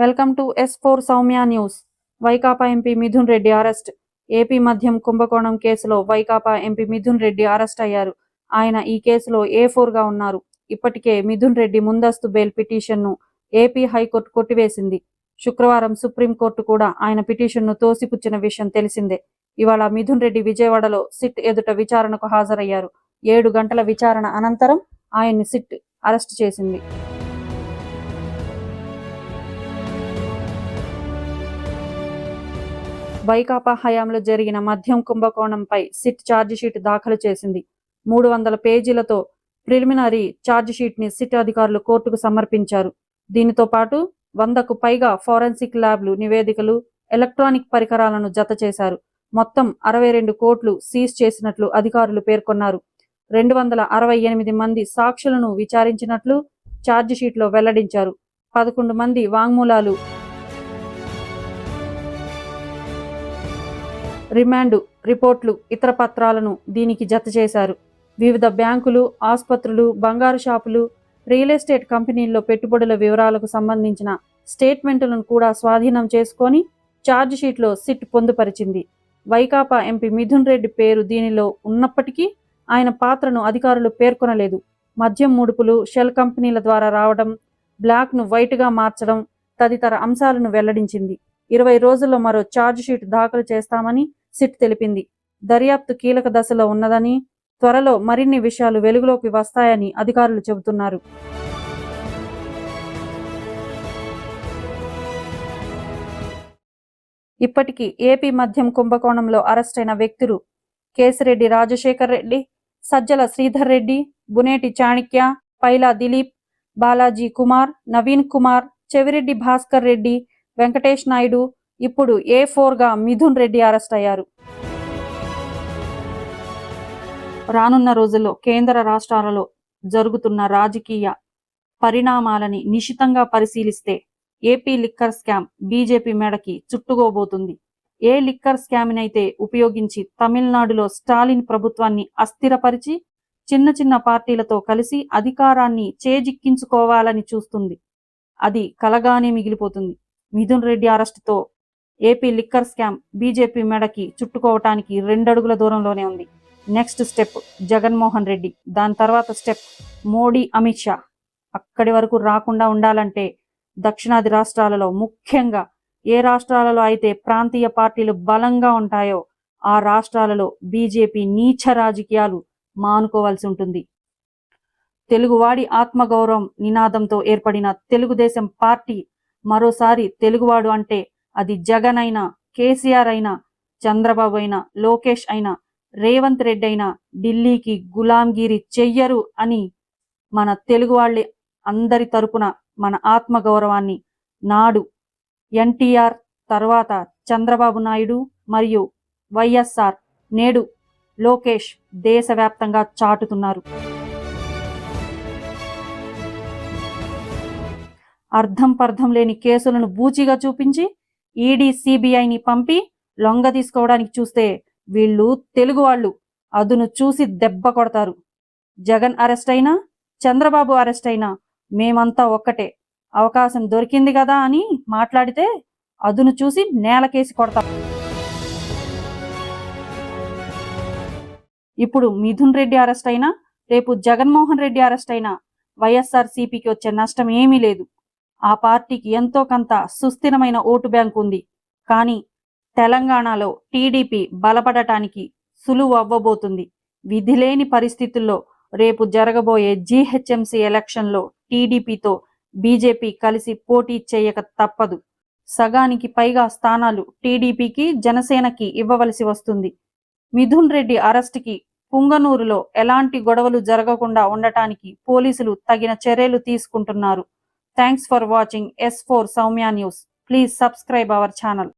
Welcome to S four Soumya news. Vaikapa MP Mithun Reddy arrest. AP మద్యం కుంభకోణం కేసులో Vaikapa MP Mithun Reddy arrest అయ్యారు. ఆయన ఈ కేసులో ఏ ఫోర్గా ఉన్నారు. ఇప్పటికే మిథున్ రెడ్డి ముందస్తు బెయిల్ పిటిషన్ను ఏపీ హైకోర్టు కొట్టివేసింది. శుక్రవారం సుప్రీంకోర్టు కూడా ఆయన పిటిషన్ను తోసిపుచ్చిన విషయం తెలిసిందే. ఇవాళ మిథున్ రెడ్డి విజయవాడలో సిట్ ఎదుట విచారణకు హాజరయ్యారు. ఏడు గంటల విచారణ అనంతరం ఆయన్ని సిట్ అరెస్ట్ చేసింది. వైకాపా హయాంలో జరిగిన మద్యం కుంభకోణంపై సిట్ ఛార్జిషీట్ దాఖలు చేసింది. మూడు వందల పేజీలతో ప్రిలిమినరీ ఛార్జిషీట్ని సిట్ అధికారులు కోర్టుకు సమర్పించారు. దీనితో పాటు వందకు పైగా ఫోరెన్సిక్ ల్యాబ్లు నివేదికలు ఎలక్ట్రానిక్ పరికరాలను జత చేశారు. మొత్తం అరవై రెండు కోట్లు సీజ్ చేసినట్లు అధికారులు పేర్కొన్నారు. రెండు వందల అరవై ఎనిమిది మంది సాక్షులను విచారించినట్లు ఛార్జిషీట్లో వెల్లడించారు. పదకొండు మంది వాంగ్మూలాలు రిమాండ్ రిపోర్ట్లు ఇతర పత్రాలను దీనికి జత చేశారు. వివిధ బ్యాంకులు ఆసుపత్రులు బంగారు షాపులు రియల్ ఎస్టేట్ కంపెనీల్లో పెట్టుబడుల వివరాలకు సంబంధించిన స్టేట్మెంట్లను కూడా స్వాధీనం చేసుకొని ఛార్జ్ షీట్లో సిట్ పొందుపరిచింది. వైకాపా ఎంపీ మిథున్ రెడ్డి పేరు దీనిలో ఉన్నప్పటికీ ఆయన పాత్రను అధికారులు పేర్కొనలేదు. మద్యం ముడుపులు షెల్ కంపెనీల ద్వారా రావడం బ్లాక్ను వైట్గా మార్చడం తదితర అంశాలను వెల్లడించింది. ఇరవై రోజుల్లో మరో ఛార్జ్ షీట్ దాఖలు చేస్తామని సిట్ తెలిపింది. దర్యాప్తు కీలక దశలో ఉన్నదని త్వరలో మరిన్ని విషయాలు వెలుగులోకి వస్తాయని అధికారులు చెబుతున్నారు. ఇప్పటికీ ఏపీ మద్యం కుంభకోణంలో అరెస్టైన వ్యక్తులు కేసిరెడ్డి రాజశేఖర్ రెడ్డి సజ్జల శ్రీధర్ రెడ్డి బునేటి చాణిక్య పైలా దిలీప్ బాలాజీ కుమార్ నవీన్ కుమార్ చెవిరెడ్డి భాస్కర్ రెడ్డి వెంకటేష్ నాయుడు ఇప్పుడు ఏ ఫోర్గా మిథున్ రెడ్డి అరెస్ట్ అయ్యారు. రానున్న రోజుల్లో కేంద్ర రాష్ట్రాలలో జరుగుతున్న రాజకీయ పరిణామాలని నిశితంగా పరిశీలిస్తే ఏపీ లిక్కర్ స్కామ్ బీజేపీ మెడకి చుట్టుకోబోతుంది. ఏ లిక్కర్ స్కామ్నైతే ఉపయోగించి తమిళనాడులో స్టాలిన్ ప్రభుత్వాన్ని అస్థిరపరిచి చిన్న చిన్న పార్టీలతో కలిసి అధికారాన్ని చేజిక్కించుకోవాలని చూస్తుంది. అది కలగానే మిగిలిపోతుంది. మిథున్ రెడ్డి అరెస్టుతో ఏపీ లిక్కర్ స్కామ్ బీజేపీ మెడకి చుట్టుకోవటానికి రెండడుగుల దూరంలోనే ఉంది. Next step Jaganmohan Reddy. దాని తర్వాత స్టెప్ మోడీ అమిత్ షా. అక్కడి వరకు రాకుండా ఉండాలంటే దక్షిణాది రాష్ట్రాలలో ముఖ్యంగా ఏ రాష్ట్రాలలో అయితే ప్రాంతీయ పార్టీలు బలంగా ఉంటాయో ఆ రాష్ట్రాలలో బీజేపీ నీచ రాజకీయాలు మానుకోవాల్సి ఉంటుంది. తెలుగువాడి ఆత్మగౌరవం నినాదంతో ఏర్పడిన తెలుగుదేశం పార్టీ మరోసారి తెలుగువాడు అంటే అది జగన్ అయినా కేసీఆర్ అయినా చంద్రబాబు అయినా లోకేష్ అయినా రేవంత్ రెడ్డి అయినా ఢిల్లీకి గులాంగిరి చెయ్యరు అని మన తెలుగు వాళ్ళే అందరి తరపున మన ఆత్మగౌరవాన్ని నాడు ఎన్టీఆర్ తర్వాత చంద్రబాబు నాయుడు మరియు వైఎస్ఆర్ నేడు లోకేష్ దేశవ్యాప్తంగా చాటుతున్నారు. అర్థం పర్థం లేని కేసులను బూచిగా చూపించి ఈడీ సిబిఐని పంపి లొంగ తీసుకోవడానికి చూస్తే వీళ్ళు తెలుగు వాళ్ళు. అదును చూసి దెబ్బ కొడతారు. జగన్ అరెస్ట్ అయినా చంద్రబాబు అరెస్ట్ అయినా మేమంతా ఒక్కటే. అవకాశం దొరికింది కదా అని మాట్లాడితే అదును చూసి నేలకేసి కొడతాం. ఇప్పుడు మిథున్ రెడ్డి అరెస్ట్ అయినా రేపు జగన్మోహన్ రెడ్డి అరెస్ట్ అయినా వైఎస్ఆర్ సిపికి వచ్చే నష్టం ఏమీ లేదు. ఆ పార్టీకి ఎంతో కొంత సుస్థిరమైన ఓటు బ్యాంక్ ఉంది. కానీ తెలంగాణలో టీడీపీ బలపడటానికి సులువు అవ్వబోతుంది. విధిలేని పరిస్థితుల్లో రేపు జరగబోయే జీహెచ్ఎంసీ ఎలక్షన్లో టీడీపీతో బీజేపీ కలిసి పోటీ చేయక తప్పదు. సగానికి పైగా స్థానాలు టీడీపీకి జనసేనకి ఇవ్వవలసి వస్తుంది. మిథున్ రెడ్డి అరెస్టుకి పుంగనూరులో ఎలాంటి గొడవలు జరగకుండా ఉండటానికి పోలీసులు తగిన చర్యలు తీసుకుంటున్నారు. Thanks for watching S4 Soumya News. Please subscribe our channel.